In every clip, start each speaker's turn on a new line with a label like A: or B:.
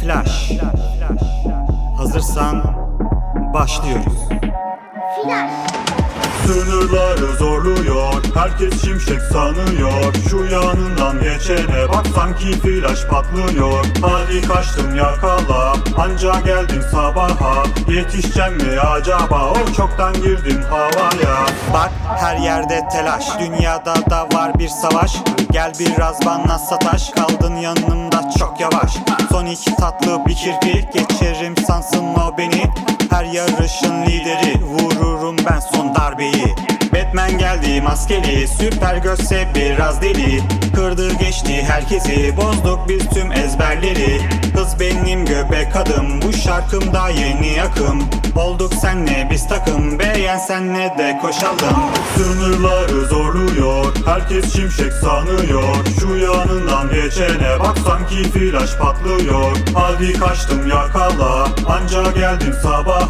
A: Flash. Hazırsan başlıyoruz.
B: Flash.
C: Sınırları zorluyor Herkes şimşek sanıyor Şu yanından geçene sanki flash patlıyor. Hadi kaçtım yakala. Anca geldin sabaha. Yetişeceğim mi acaba? O çoktan girdim havaya.
A: Bak her yerde telaş. Dünyada da var bir savaş. Gel biraz bana sataş. Kaldın yanımda çok yavaş. Son iki tatlı bir kirpi Geçerim sansın o beni. Her yarışın lideri. Vururum ben son darbeyi Batman geldi maskeli Süper gözse biraz deli. Kırdı geçti herkesi Bozduk biz tüm ezberleri. Kız benim göbek adım Bu şarkımda yeni akım. Olduk senle biz takım Beğen senle de koşalım.
C: Sınırları zorluyor Herkes şimşek sanıyor. Şu yanından geçene bak sanki flash patlıyor. Hadi kaçtım yakala Anca geldim sabaha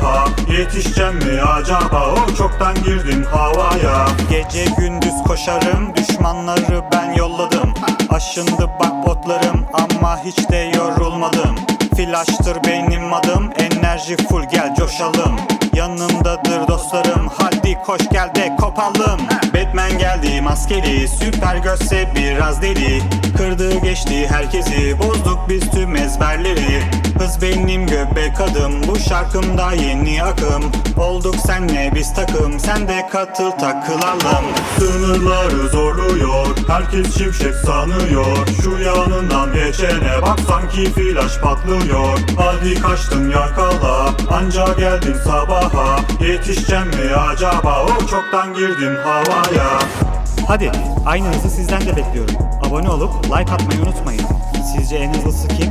C: Yetişeceğim mi acaba? O çoktan girdim havaya.
A: Gece gündüz koşarım Düşmanları ben yolladım. Aşındı bak botlarım Ama hiç de yorulmadım. Flash'tır benim adım Enerji full gel coşalım. Yanımdadır dostlarım Hadi koş gel de kopalım. Batman geldi maskeli Süper gözse biraz deli. Kırdı geçti herkesi Bozduk biz tüm ezberleri Kız benim göbek adım Bu şarkımda yeni akım. Olduk senle biz takım Sen de katıl takılalım.
C: Sınırları zorluyor Herkes şimşek sanıyor. Şu yanından geçene bak sanki flash patlıyor. Hadi kaçtım yakala Anca geldim sabaha. Yetişeceğim mi acaba? O çoktan girdim havaya.
A: Hadi aynı hızı sizden de bekliyorum. Abone olup like atmayı unutmayın. Sizce en hızlısı kim?